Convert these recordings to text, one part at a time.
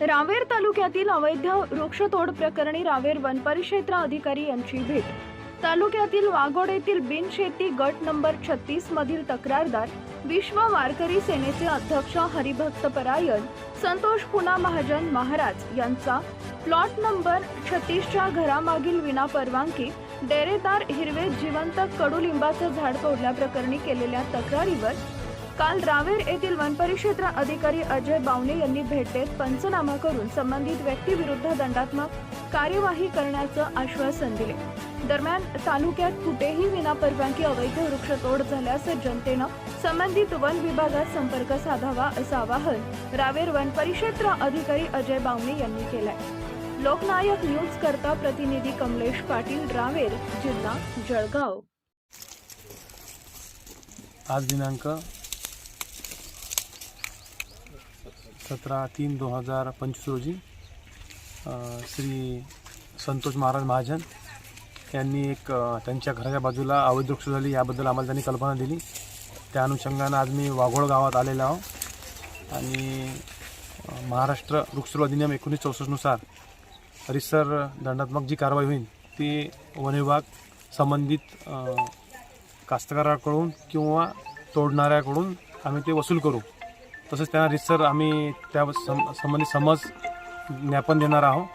रावेर तालुक्यातील अवैध वृक्षतोड प्रकरणी रावेर वनपरिक्षेत्र अधिकारी यांची भेट. तालुक्यातील वाघोड येथील बिनशेती गट नंबर छत्तीस मधील तक्रारदार विश्व वारकरी सेनेचे अध्यक्ष हरिभक्त परायण संतोष पुना महाजन महाराज यांचा प्लॉट नंबर छत्तीसच्या घरामागील विना परवानगी डेरेदार हिरवे जिवंत कडुलिंबाचं झाड तोडल्याप्रकरणी केलेल्या तक्रारीवर काल रावेर येथील वनपरिक्षेत्र अधिकारी अजय बावणे यांनी भेट देत पंचनामा करून संबंधित व्यक्तीविरुद्ध दंडात्मक कार्यवाही करण्याचं आश्वासन दिले. दरम्यान तालुक्यात कुठेही विनापरवानगी अवैध वृक्षतोड झाल्यास जनतेनं संबंधित वन विभागात संपर्क साधावा असं आवाहन रावेर वनपरिक्षेत्र अधिकारी अजय बावणे यांनी केलंय. लोकनायक न्यूज करता प्रतिनिधी कमलेश पाटील रावेर जिल्हा जळगाव. आज दिनांक सतरा तीन दोन हजार पंचवीस रोजी श्री संतोष महाराज महाजन यांनी एक त्यांच्या घराच्या बाजूला अवैध वृक्ष झाली याबद्दल आम्हाला त्यांनी कल्पना दिली. त्या अनुषंगानं आज मी वाघोळ गावात आलेलो आहो. आणि महाराष्ट्र वृक्षतोड अधिनियम एकोणीस चौसष्टनुसार रिसर दंडात्मक जी कारवाई होईल ती वनविभाग संबंधित कास्तकाराकडून किंवा तोडणाऱ्याकडून आम्ही ते वसूल करू. तसंच त्यांना रितसर आम्ही त्या सं संबंधित समज ज्ञापन देणार आहोत.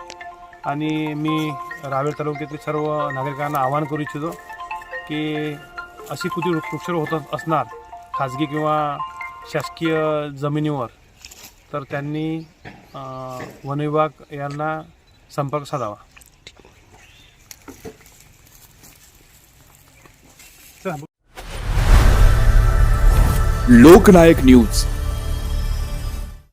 आणि मी रावेर तालुक्यातील सर्व नागरिकांना आवाहन करू इच्छितो की अशी कुठे वृक्ष होत असणार खाजगी किंवा शासकीय जमिनीवर तर त्यांनी वनविभाग यांना संपर्क साधावा. लोकनायक न्यूज.